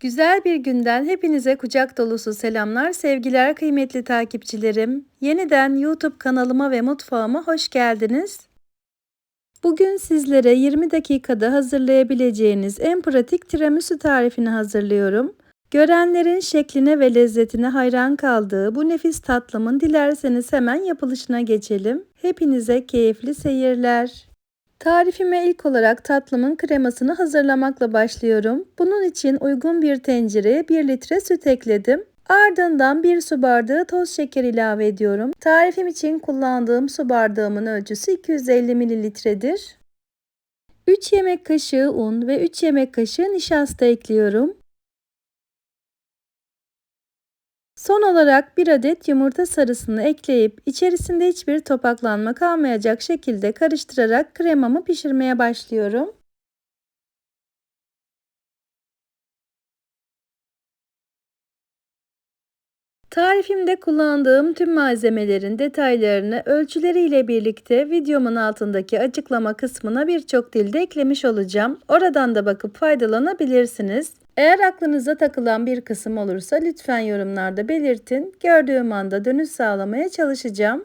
Güzel bir günden hepinize kucak dolusu selamlar, sevgiler kıymetli takipçilerim. Yeniden YouTube kanalıma ve mutfağıma hoş geldiniz. Bugün sizlere 20 dakikada hazırlayabileceğiniz en pratik tiramisu tarifini hazırlıyorum. Görenlerin şekline ve lezzetine hayran kaldığı bu nefis tatlımın dilerseniz hemen yapılışına geçelim. Hepinize keyifli seyirler. Tarifime ilk olarak tatlımın kremasını hazırlamakla başlıyorum. Bunun için uygun bir tencereye 1 litre süt ekledim. Ardından 1 su bardağı toz şeker ilave ediyorum. Tarifim için kullandığım su bardağımın ölçüsü 250 mililitredir. 3 yemek kaşığı un ve 3 yemek kaşığı nişasta ekliyorum. Son olarak bir adet yumurta sarısını ekleyip içerisinde hiçbir topaklanma kalmayacak şekilde karıştırarak kremamı pişirmeye başlıyorum. Tarifimde kullandığım tüm malzemelerin detaylarını ölçüleriyle birlikte videomun altındaki açıklama kısmına birçok dilde eklemiş olacağım. Oradan da bakıp faydalanabilirsiniz. Eğer aklınıza takılan bir kısım olursa lütfen yorumlarda belirtin. Gördüğüm anda dönüş sağlamaya çalışacağım.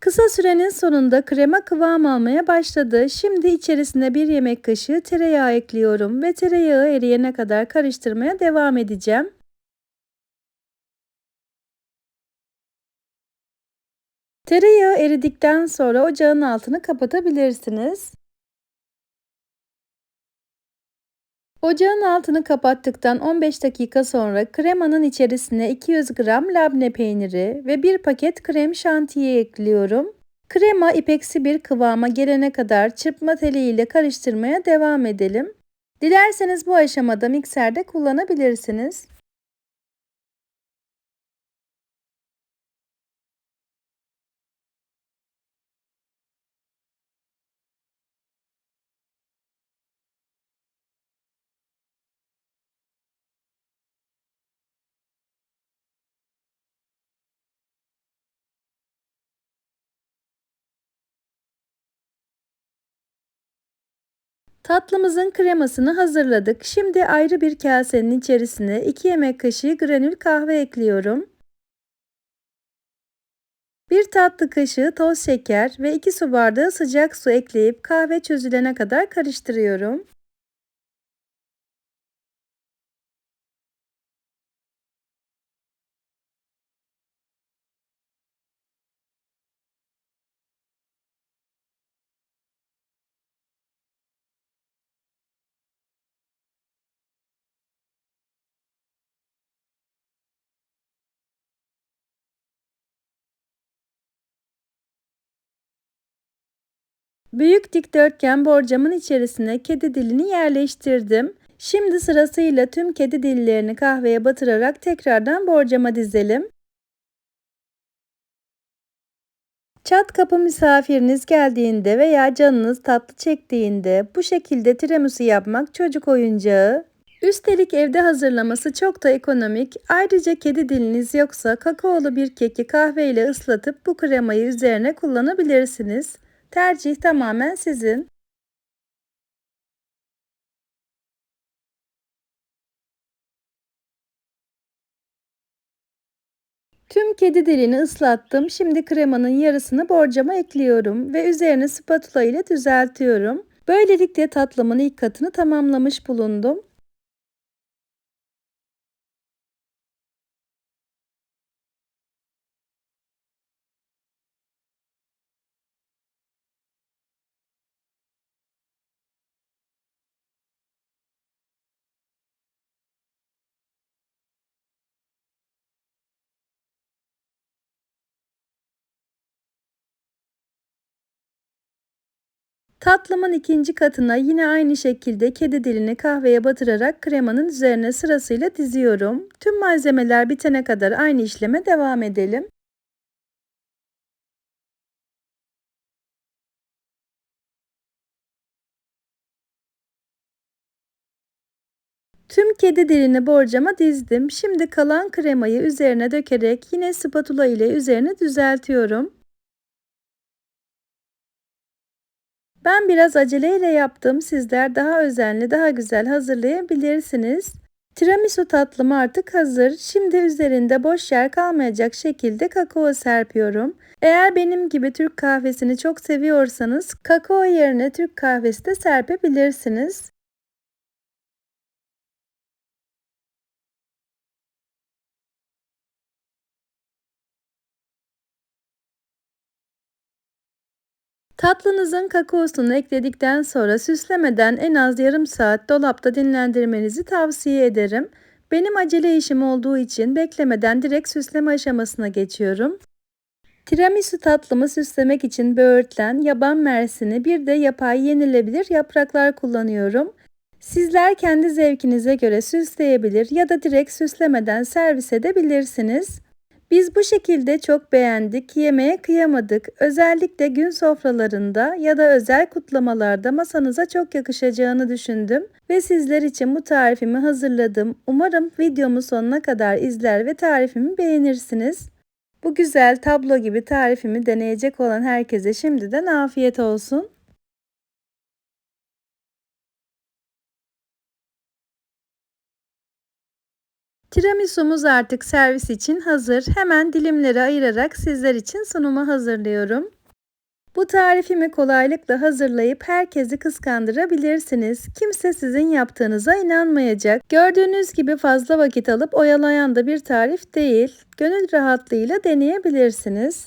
Kısa sürenin sonunda krema kıvam almaya başladı. Şimdi içerisine bir yemek kaşığı tereyağı ekliyorum ve tereyağı eriyene kadar karıştırmaya devam edeceğim. Tereyağı eridikten sonra ocağın altını kapatabilirsiniz. Ocağın altını kapattıktan 15 dakika sonra kremanın içerisine 200 gram labne peyniri ve bir paket krem şantiye ekliyorum. Krema ipeksi bir kıvama gelene kadar çırpma teliyle karıştırmaya devam edelim. Dilerseniz bu aşamada mikserde kullanabilirsiniz. Tatlımızın kremasını hazırladık. Şimdi ayrı bir kasenin içerisine 2 yemek kaşığı granül kahve ekliyorum. 1 tatlı kaşığı toz şeker ve 2 su bardağı sıcak su ekleyip kahve çözülene kadar karıştırıyorum. Büyük dikdörtgen borcamın içerisine kedi dilini yerleştirdim. Şimdi sırasıyla tüm kedi dillerini kahveye batırarak tekrardan borcama dizelim. Çat kapı misafiriniz geldiğinde veya canınız tatlı çektiğinde bu şekilde tiramisu yapmak çocuk oyuncağı. Üstelik evde hazırlaması çok da ekonomik. Ayrıca kedi diliniz yoksa kakaolu bir keki kahve ile ıslatıp bu kremayı üzerine kullanabilirsiniz. Tercih tamamen sizin. Tüm kedi dilini ıslattım. Şimdi kremanın yarısını borcama ekliyorum ve üzerine spatula ile düzeltiyorum. Böylelikle tatlımın ilk katını tamamlamış bulundum. Tatlımın ikinci katına yine aynı şekilde kedi dilini kahveye batırarak kremanın üzerine sırasıyla diziyorum. Tüm malzemeler bitene kadar aynı işleme devam edelim. Tüm kedi dilini borcama dizdim. Şimdi kalan kremayı üzerine dökerek yine spatula ile üzerine düzeltiyorum. Ben biraz aceleyle yaptım. Sizler daha özenli, daha güzel hazırlayabilirsiniz. Tiramisu tatlım artık hazır. Şimdi üzerinde boş yer kalmayacak şekilde kakao serpiyorum. Eğer benim gibi Türk kahvesini çok seviyorsanız kakao yerine Türk kahvesi de serpebilirsiniz. Tatlınızın kakaosunu ekledikten sonra süslemeden en az yarım saat dolapta dinlendirmenizi tavsiye ederim. Benim acele işim olduğu için beklemeden direkt süsleme aşamasına geçiyorum. Tiramisu tatlımı süslemek için böğürtlen, yaban mersini bir de yapay yenilebilir yapraklar kullanıyorum. Sizler kendi zevkinize göre süsleyebilir ya da direkt süslemeden servis edebilirsiniz. Biz bu şekilde çok beğendik, yemeğe kıyamadık. Özellikle gün sofralarında ya da özel kutlamalarda masanıza çok yakışacağını düşündüm ve sizler için bu tarifimi hazırladım. Umarım videomu sonuna kadar izler ve tarifimi beğenirsiniz. Bu güzel tablo gibi tarifimi deneyecek olan herkese şimdiden afiyet olsun. Tiramisu'muz artık servis için hazır. Hemen dilimlere ayırarak sizler için sunuma hazırlıyorum. Bu tarifimi kolaylıkla hazırlayıp herkesi kıskandırabilirsiniz. Kimse sizin yaptığınıza inanmayacak. Gördüğünüz gibi fazla vakit alıp oyalayan da bir tarif değil. Gönül rahatlığıyla deneyebilirsiniz.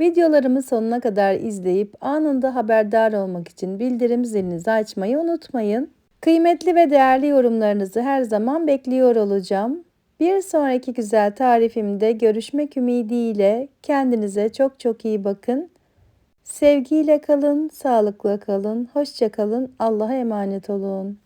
Videolarımı sonuna kadar izleyip anında haberdar olmak için bildirim zilinizi açmayı unutmayın. Kıymetli ve değerli yorumlarınızı her zaman bekliyor olacağım. Bir sonraki güzel tarifimde görüşmek ümidiyle kendinize çok çok iyi bakın. Sevgiyle kalın, sağlıkla kalın, hoşça kalın, Allah'a emanet olun.